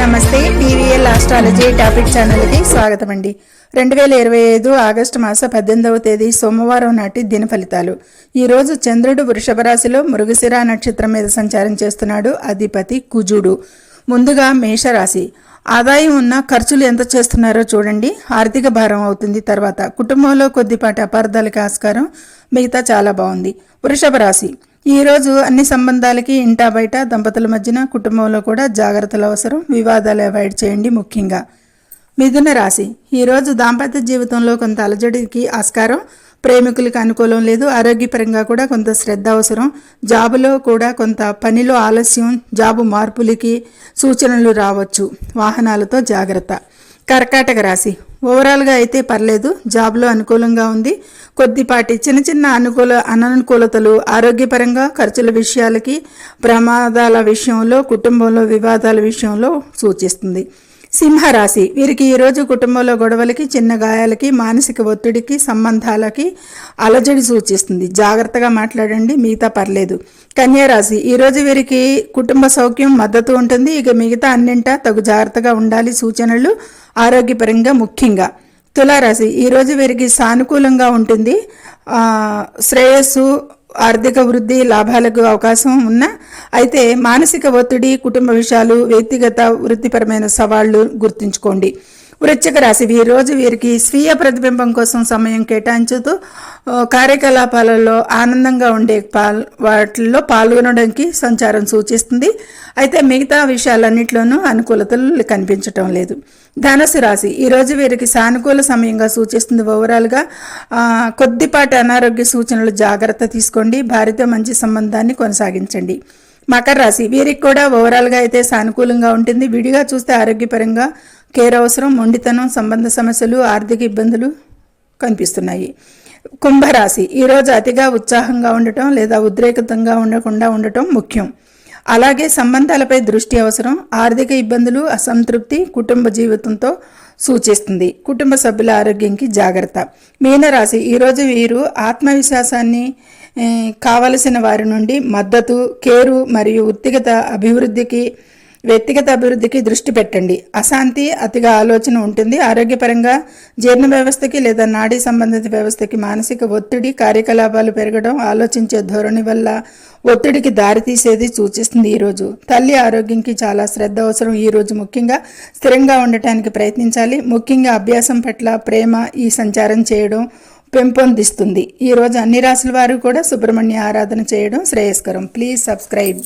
నమస్తే TVL astrology topic ఛానల్కి స్వాగతం అండి రెండు వేల ఇరవై ఐదు ఆగస్టు మాస పద్దెనిమిదవ తేదీ సోమవారం నాటి దిన ఫలితాలు. ఈరోజు చంద్రుడు వృషభ రాశిలో మృగశిర నక్షత్రం మీద సంచారం చేస్తున్నాడు అధిపతి కుజుడు. ముందుగా మేషరాశి. ఆదాయం ఉన్న ఖర్చులు ఎంత చేస్తున్నారో చూడండి. ఆర్థిక భారం అవుతుంది. తర్వాత కుటుంబంలో కొద్దిపాటి అపార్థాలకి ఆస్కారం. మిగతా చాలా బాగుంది. వృషభ రాశి. ఈరోజు అన్ని సంబంధాలకి ఇంటా బయట దంపతుల మధ్యన కుటుంబంలో కూడా జాగ్రత్తలు అవసరం. వివాదాలు అవాయిడ్ చేయండి ముఖ్యంగా. మిథున రాశి. ఈరోజు దాంపత్య జీవితంలో కొంత అలజడికి ఆస్కారం. ప్రేమికులకు అనుకూలం లేదు ఆరోగ్యపరంగా కూడా కొంత శ్రద్ధ అవసరం. జాబులో కూడా కొంత పనిలో ఆలస్యం జాబు మార్పులకి సూచనలు రావచ్చు. వాహనాలతో జాగ్రత్త. కర్కాటక రాశి. ఓవరాల్గా అయితే పర్లేదు జాబ్లో అనుకూలంగా ఉంది. కొద్దిపాటి చిన్న చిన్న అనుకూల అననుకూలతలు ఆరోగ్యపరంగా ఖర్చుల విషయాలకి ప్రమాదాల విషయంలో కుటుంబంలో వివాదాల విషయంలో సూచిస్తుంది. సింహరాశి. వీరికి ఈరోజు కుటుంబంలో గొడవలకి చిన్న గాయాలకి మానసిక ఒత్తిడికి సంబంధాలకి అలజడి సూచిస్తుంది. జాగ్రత్తగా మాట్లాడండి మిగతా పర్లేదు. కన్యారాశి. ఈరోజు వీరికి కుటుంబ సౌఖ్యం మద్దతు ఉంటుంది. ఇక మిగతా అన్నింటా తగు జాగ్రత్తగా ఉండాలి. సూచనలు ఆరోగ్యపరంగా ముఖ్యంగా. తులారాశి. ఈరోజు వీరికి సానుకూలంగా ఉంటుంది. శ్రేయస్సు ఆర్థిక వృద్ధి లాభాలకు అవకాశం ఉన్న అయితే మానసిక ఒత్తిడి కుటుంబ విషయాలు వ్యక్తిగత వృత్తిపరమైన సవాళ్ళు గుర్తుంచుకోండి. వృశ్చిక రాశి ఈ రోజు వీరికి స్వీయ ప్రతిబింబం కోసం సమయం కేటాయించుతూ కార్యకలాపాలలో ఆనందంగా ఉండే పాల్ వాటిల్లో పాల్గొనడానికి సంచారం సూచిస్తుంది. అయితే మిగతా విషయాలన్నింటిలోనూ అనుకూలతలు కనిపించటం లేదు. ధనుసు రాశి ఈరోజు వీరికి సానుకూల సమయంగా సూచిస్తుంది ఓవరాల్గా. కొద్దిపాటి అనారోగ్య సూచనలు జాగ్రత్త తీసుకోండి. భార్యతో మంచి సంబంధాన్ని కొనసాగించండి. మకర రాశి. వీరికి కూడా ఓవరాల్గా అయితే సానుకూలంగా ఉంటుంది. విడిగా చూస్తే ఆరోగ్యపరంగా కేర్ అవసరం మొండితనం సంబంధ సమస్యలు ఆర్థిక ఇబ్బందులు కనిపిస్తున్నాయి. కుంభరాశి. ఈరోజు అతిగా ఉత్సాహంగా ఉండటం లేదా ఉద్రేకతంగా ఉండకుండా ఉండటం ముఖ్యం. అలాగే సంబంధాలపై దృష్టి అవసరం ఆర్థిక ఇబ్బందులు అసంతృప్తి కుటుంబ జీవితంతో సూచిస్తుంది. కుటుంబ సభ్యుల ఆరోగ్యంకి జాగ్రత్త. మీనరాశి ఈరోజు వీరు ఆత్మవిశ్వాసాన్ని కావలసిన వారి నుండి మద్దతు కేరు మరియు వ్యక్తిగత అభివృద్ధికి వ్యక్తిగత అభివృద్ధికి దృష్టి పెట్టండి. అశాంతి అతిగా ఆలోచన ఉంటుంది. ఆరోగ్యపరంగా జీర్ణ వ్యవస్థకి లేదా నాడీ సంబంధిత వ్యవస్థకి మానసిక ఒత్తిడి కార్యకలాపాలు పెరగడం ఆలోచించే ధోరణి వల్ల ఒత్తిడికి దారితీసేది సూచిస్తుంది ఈరోజు తల్లి ఆరోగ్యంకి చాలా శ్రద్ధ అవసరం. ఈరోజు ముఖ్యంగా స్థిరంగా ఉండటానికి ప్రయత్నించాలి. ముఖ్యంగా అభ్యాసం పట్ల ప్రేమ ఈ సంచారం చేయడం పెంపొందిస్తుంది. ఈరోజు అన్ని రాసుల వారు కూడా సుబ్రహ్మణ్య ఆరాధన చేయడం శ్రేయస్కరం. Please subscribe.